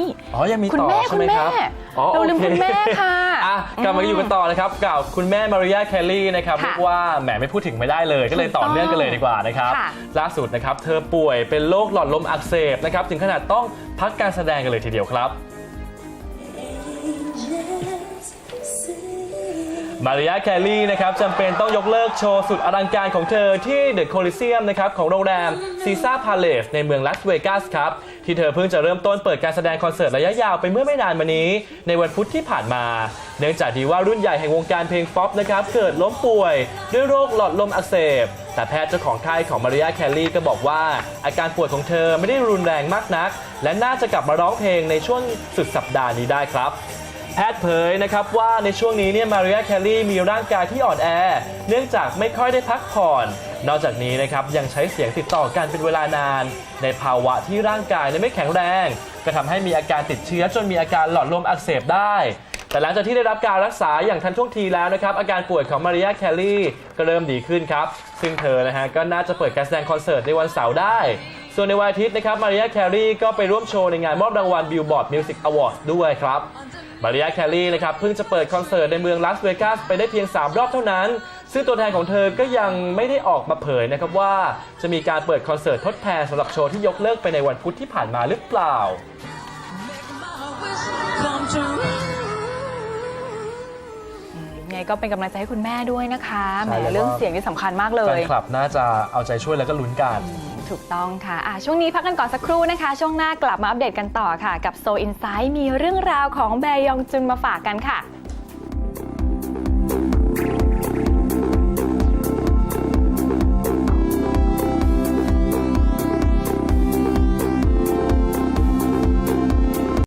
นี่อ๋อยังมีคุณต่อแม่ใช่ไหมครับคุณแม่อ๋อเราลืมโอคุณแม่ค่ะอะกลับมาอยู่กันต่อนะครับกับคุณแม่มาริยาแคลรี่นะครับค่ะเรียกว่าแหมไม่พูดถึงไม่ได้เลย ก็เลยถูกต้ต่อองเนื่องกันเลยดีกว่านะครับค่ะล่าสุดนะครับเธอป่วยเป็นโรคหลอดลมอักเสบนะครับถึงขนาดต้องพักการแสดงกันเลยทีเดียวครับ มาริยาแคลรี่นะครับจำเป็นต้องยกเลิกโชว์สุดอลังการของเธอที่เดอะโคลิเซียมนะครับของโรงแรมซีซ่าพาเลสในเมืองลาสเวกัสครับ ที่เธอเพิ่งจะเริ่มต้นเปิดการแสดงคอนเสิร์ตระยะยาวไปเมื่อไม่นานมานี้ ในวันพุธที่ผ่านมา เนื่องจากดีว่ารุ่นใหญ่แห่งวงการเพลงป๊อปนะครับเกิดล้มป่วย ด้วยโรคหลอดลมอักเสบ แต่แพทย์เจ้าของค่ายของมาริยาแคลรี่ก็บอกว่า อาการป่วยของเธอไม่ได้รุนแรงมากนัก และน่าจะกลับมาร้องเพลงในช่วงสุดสัปดาห์นี้ได้ครับแพทย์เผยนะครับว่าในช่วงนี้เนี่ยมาริยาแคลรี่มีร่างกายที่อ่อนแอ เนื่องจากไม่ค่อยได้พักผ่อน นอกจากนี้นะครับยังใช้เสียงติดต่อกันเป็นเวลานาน ในภาวะที่ร่างกายไม่แข็งแรง ก็ทำให้มีอาการติดเชื้อจนมีอาการหลอดลมอักเสบได้ แต่หลังจากที่ได้รับการรักษาอย่างทันท่วงทีแล้วนะครับ อาการป่วยของมาริยาแคลรี่ก็เริ่มดีขึ้นครับ ซึ่งเธอนะฮะก็น่าจะเปิดการแสดงคอนเสิร์ตในวันเสาร์ได้ ส่วนในวันอาทิตย์นะครับมาริยาแคลรี่ก็ไปร่วมโชว์ในงานมอบรางวัล Billboard Music Awards ด้วยครับมาริยาแคลรี่นะครับเพิ่งจะเปิดคอนเสิร์ตในเมืองลาสเวกัสไปได้เพียง 3 รอบเท่านั้น ซึ่งตัวแทนของเธอก็ยังไม่ได้ออกมาเผยนะครับว่า จะมีการเปิดคอนเสิร์ตทดแทนสำหรับโชว์ที่ยกเลิกไปในวันพุธที่ผ่านมาหรือเปล่า come true. ยังไงก็เป็นกำลังใจให้คุณแม่ด้วยนะคะแหมใช่แล้วก็ เรื่องเสียงที่สำคัญมากเลแฟยนคลับน่าจะเอาใจช่วยแล้วก็ลุ้นกัน ถูกต้องค่ะอะ ช่วงนี้พักกันก่อนสักครู่นะคะ ช่วงหน้ากลับมาอัปเดตกันต่อค่ะ กับโซอินไซ h ์มีเรื่องราวของแบยองจุนมาฝากกันค่ะ